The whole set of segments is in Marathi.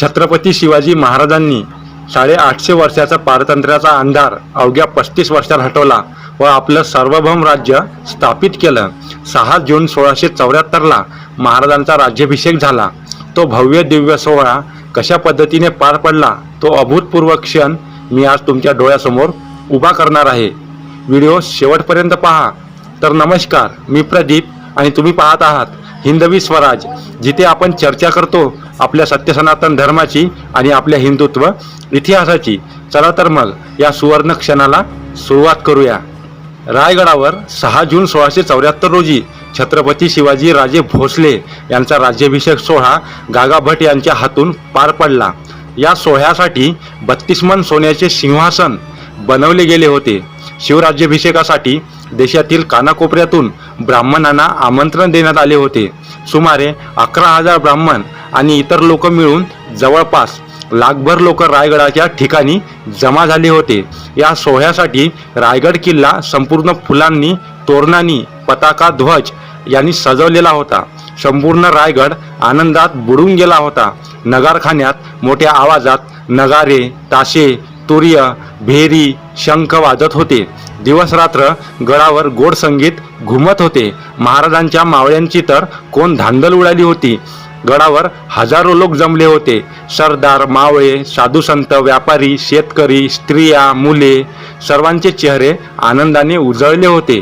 छत्रपती शिवाजी महाराजांनी साडेआठशे वर्षाचा पारतंत्र्याचा अंधार अवघ्या पस्तीस वर्षात हटवला व आपलं सार्वभौम राज्य स्थापित केलं. सहा जून सोळाशे चौऱ्याहत्तरला महाराजांचा राज्याभिषेक झाला. तो भव्य दिव्य सोहळा कशा पद्धतीने पार पडला तो अभूतपूर्व क्षण मी आज तुमच्या डोळ्यासमोर उभा करणार आहे. व्हिडिओ शेवटपर्यंत पहा. तर नमस्कार मी प्रदीप आणि तुम्ही पाहत आहात हिंदवी स्वराज. जिथे आपण चर्चा करतो आपल्या सत्य सनातन धर्माची आणि आपल्या हिंदुत्व इतिहासाची. चला तर मग या सुवर्ण क्षणाला सुरुवात करूया. रायगडावर सहा जून सोळाशे चौऱ्याहत्तर रोजी छत्रपती शिवाजी राजे भोसले यांचा राज्याभिषेक सोहळा गागा भट यांच्या हातून पार पडला. या सोहळ्यासाठी बत्तीस मन सोन्याचे सिंहासन बनवले गेले होते. शिवराज्याभिषेकासाठी देशातील कानाकोपऱ्यातून ब्राह्मणांना आमंत्रण देण्यात आले होते. सुमारे अकरा हजार ब्राह्मण आणि इतर लोक मिळून जवळपास लाखभर लोक रायगडाच्या ठिकाणी जमा झाले होते. या सोहळ्यासाठी रायगड किल्ला संपूर्ण फुलांनी तोरणांनी पताका ध्वज यांनी सजवलेला होता. संपूर्ण रायगड आनंदात बुडून गेला होता. नगारखान्यात मोठ्या आवाजात नगारे ताशे तुर्य भेरी शंख वाजत होते. दिवस रात्र गडावर गोड संगीत घुमत होते. महाराजांच्या मावळ्यांची तर कोण धांदल उडाली होती? गडावर हजारो लोक जमले होते. सरदार मावळे साधू संत व्यापारी शेतकरी स्त्रिया मुले सर्वांचे चेहरे आनंदाने उजळले होते.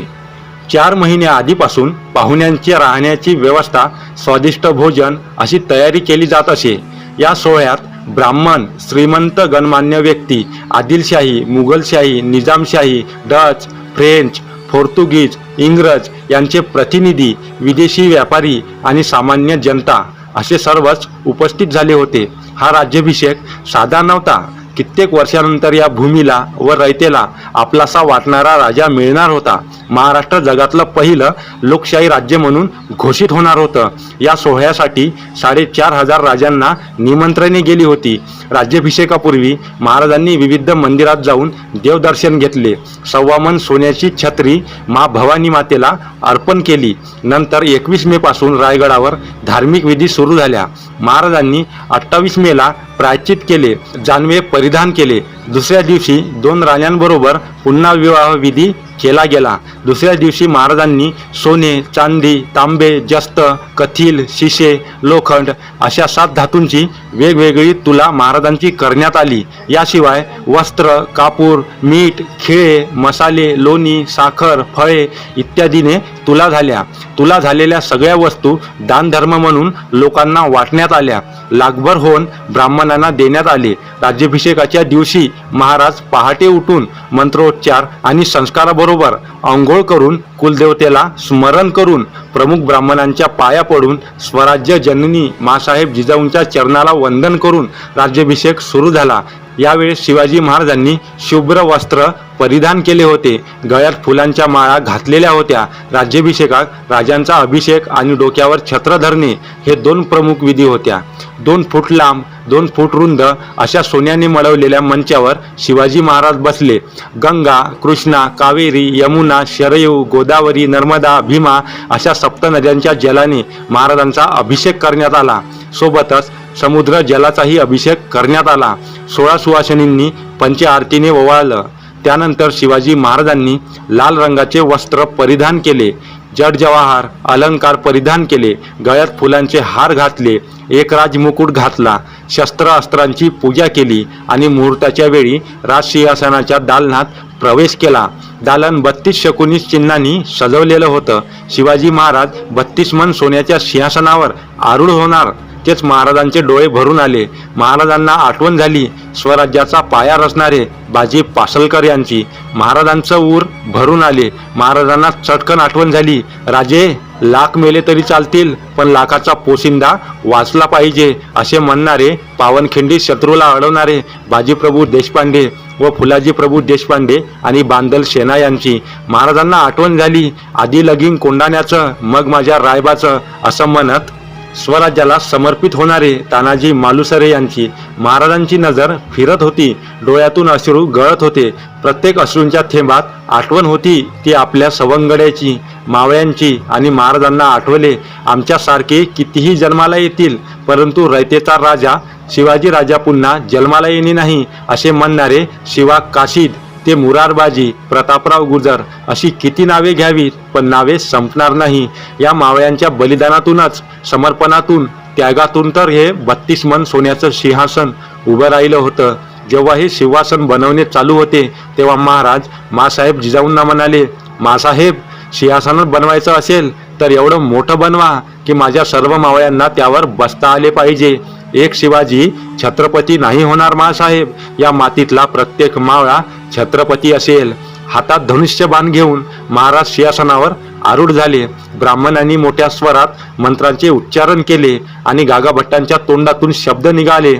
चार महिन्या आधीपासून पाहुण्यांची राहण्याची व्यवस्था स्वादिष्ट भोजन अशी तयारी केली जात असे. या सोहळ्यात ब्राह्मण श्रीमंत गणमान्य व्यक्ती Adilshahi Mughalshahi Nizamshahi Dutch French Portuguese इंग्रज यांचे प्रतिनिधी विदेशी व्यापारी आणि सामान्य जनता. असे सर्वच उपस्थित झाले होते. हा राज्याभिषेक साधा नव्हता. कित्येक वर्षानंतर या भूमीला व रयतेला आपलासा वाटणारा राजा मिळणार होता. महाराष्ट्र जगातलं पहिलं लोकशाही राज्य म्हणून घोषित होणार होतं. या सोहळ्यासाठी साडेचार हजार राजांना निमंत्रणे गेली होती. राज्याभिषेकापूर्वी महाराजांनी विविध मंदिरात जाऊन देवदर्शन घेतले. सव्वामन सोन्याची छत्री मा भवानी मातेला अर्पण केली. नंतर एकवीस मे पासून रायगडावर धार्मिक विधी सुरू झाल्या. महाराजांनी अठ्ठावीस मेला प्रायचित केले जानवे परिधान केले. दुसऱ्या दिवशी दोन राण्यांबरोबर पुन्हा विवाह विधी केला गेला. दुसऱ्या दिवशी महाराजांनी सोने चांदी तांबे जस्त कथिल शिशे लोखंड अशा सात धातूंची वेगवेगळी तुला महाराजांची करण्यात आली. याशिवाय वस्त्र कापूर मीठ खिळे मसाले लोणी साखर फळे इत्यादीने तुला झाल्या. तुला झालेल्या सगळ्या वस्तू दानधर्म म्हणून लोकांना वाटण्यात आल्या. लागभर होऊन ब्राह्मणांना देण्यात आले. राज्याभिषेकाच्या दिवशी महाराज पहाटे उठून मंत्रोच्चार आणि संस्काराबरोबर आंघोळ करून कुलदेवतेला स्मरण करून प्रमुख ब्राह्मणांच्या पाया पडून स्वराज्य जननी मासाहेब जिजाऊंच्या चरणाला वंदन करून राज्याभिषेक सुरू झाला. यावेळी शिवाजी महाराजांनी शुभ्र वस्त्र परिधान केले होते. गळ्यात फुलांच्या माळा घातलेल्या होत्या. राज्याभिषेकात राजांचा अभिषेक आणि डोक्यावर छत्र धरणे हे दोन प्रमुख विधी होत्या. दोन फूट लांब दोन फूट रुंद अशा सोन्याने मळवलेल्या मंचावर शिवाजी महाराज बसले. गंगा कृष्णा कावेरी यमुना शरयू गोदावरी नर्मदा भीमा अशा सप्त नद्यांच्या जलाने महाराजांचा अभिषेक करण्यात आला. सोबतच समुद्र जलाचाही अभिषेक करण्यात आला. सोळा सुवासिनींनी पंच आरतीने ओवाळलं. त्यानंतर शिवाजी महाराजांनी लाल रंगाचे वस्त्र परिधान केले जड जवाहर अलंकार परिधान केले गळ्यात फुलांचे हार घातले एक राजमुकुट घातला शस्त्र अस्त्रांची पूजा केली आणि मुहूर्ताच्या वेळी राजसिंहासनाच्या दालनात प्रवेश केला. दालन बत्तीस शकुनी चिन्हांनी सजवलेलं होतं. शिवाजी महाराज बत्तीस मन सोन्याच्या सिंहासनावर आरूढ होणार. तेच महाराजांचे डोळे भरून आले. महाराजांना आठवण झाली स्वराज्याचा पाया रचणारे बाजी पासलकर यांची. महाराजांचं ऊर भरून आले. महाराजांना चटकन आठवण झाली. राजे लाख मेले तरी चालतील पण लाखाचा पोशिंदा वाचला पाहिजे असे म्हणणारे पावनखिंडी शत्रूला अडवणारे बाजीप्रभू देशपांडे व फुलाजी प्रभू देशपांडे आणि बांदल सेना यांची. महाराजांना आठवण झाली आधी लगीन कोंडाण्याचं मग माझ्या रायबाचं असं म्हणत स्वराज्याला समर्पित होणारे तानाजी मालुसरे यांची महाराजांची नजर फिरत होती. डोळ्यातून अश्रू गळत होते. प्रत्येक अश्रूंच्या थेंबात आठवण होती. ती आपल्या सवंगड्याची मावळ्यांची आणि महाराजांना आठवले. आमच्यासारखे कितीही जन्माला येतील परंतु रयतेचा राजा शिवाजी राजा पुन्हा जन्माला येणे नाही असे म्हणणारे शिवा काशीद ते मुरारबाजी प्रतापराव गुजर अशी किती नावे घ्यावीत पण नावे संपणार नाही. या मावळ्यांच्या बलिदानातूनच समर्पणातून त्यागातून तर हे बत्तीस मन सोन्याचं सिंहासन उभं राहिलं होतं. जेव्हा हे सिंहासन बनवणे चालू होते तेव्हा महाराज मासाहेब जिजाऊंना म्हणाले मासाहेब सिंहासन बनवायचं असेल तर एवढं मोठं बनवा की माझ्या सर्व मावळ्यांना त्यावर बसता आले पाहिजे. एक शिवाजी छत्रपती नाही होणार मासाहेब. या मातीतला प्रत्येक मावळा छत्रपती असेल. हातात धनुष्य बाण घेऊन महाराज सिंहासनावर आरूढ झाले. ब्राह्मणांनी मोठ्या स्वरात मंत्रांचे उच्चारण केले आणि गागाभट्टांच्या तोंडातून शब्द निघाले.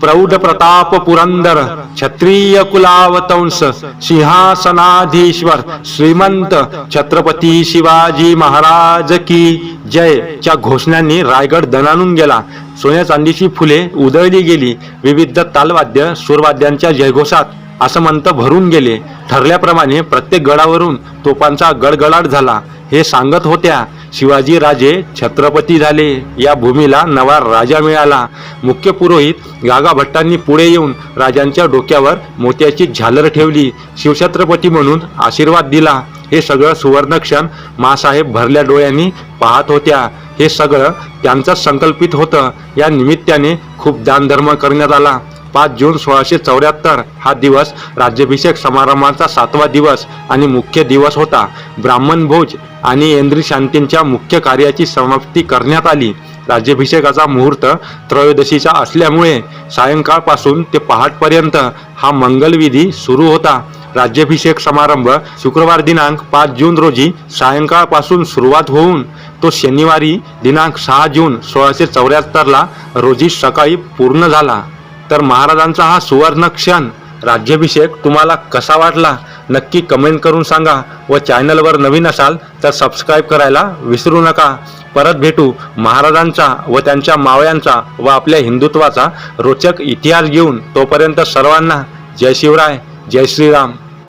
प्रौढ प्रताप पुरंदर क्षत्रिय कुलावतंस सिंहासनाधीश्वर श्रीमंत छत्रपती शिवाजी महाराज की जय. च्या घोषणांनी रायगड दणानून गेला. सोन्या चांदीची फुले उधळली गेली. विविध तालवाद्य सुरवाद्यांच्या जयघोषात आसमंत भरून गेले. ठरल्याप्रमाणे प्रत्येक गडावरून तोफांचा गडगडाट झाला. हे सांगत होत्या शिवाजी राजे छत्रपती झाले. या भूमीला नवा राजा मिळाला. मुख्य पुरोहित गागा भट्टांनी पुढे येऊन राजांच्या डोक्यावर मोत्याची झालर ठेवली. शिवछत्रपती म्हणून आशीर्वाद दिला. हे सगळं सुवर्णक्षण मासाहेब भरल्या डोळ्यांनी पाहत होत्या. हे सगळं त्यांचंच संकल्पित होतं. या निमित्ताने खूप दानधर्म करण्यात आला. पाच जून सोळाशे चौऱ्याहत्तर हा दिवस राज्याभिषेक समारंभाचा सातवा दिवस आणि मुख्य दिवस होता. ब्राह्मण भोज आणि इंद्री शांतींच्या मुख्य कार्याची समाप्ती करण्यात आली. राज्याभिषेकाचा मुहूर्त त्रयोदशीचा असल्यामुळे सायंकाळपासून ते पहाटपर्यंत हा मंगलविधी सुरू होता. राज्याभिषेक समारंभ शुक्रवार दिनांक पाच जून रोजी सायंकाळपासून सुरुवात होऊन तो शनिवारी दिनांक सहा जून सोळाशे चौऱ्याहत्तरला रोजी सकाळी पूर्ण झाला. तर महाराजांचा हा सुवर्ण क्षण राज्याभिषेक तुम्हाला कसा वाटला? नक्की कमेंट करून सांगा व चॅनलवर नवीन असाल तर सबस्क्राईब करायला विसरू नका. परत भेटू महाराजांचा व त्यांच्या मावळ्यांचा व आपल्या हिंदुत्वाचा रोचक इतिहास घेऊन तोपर्यंत सर्वांना जय शिवराय. जय श्रीराम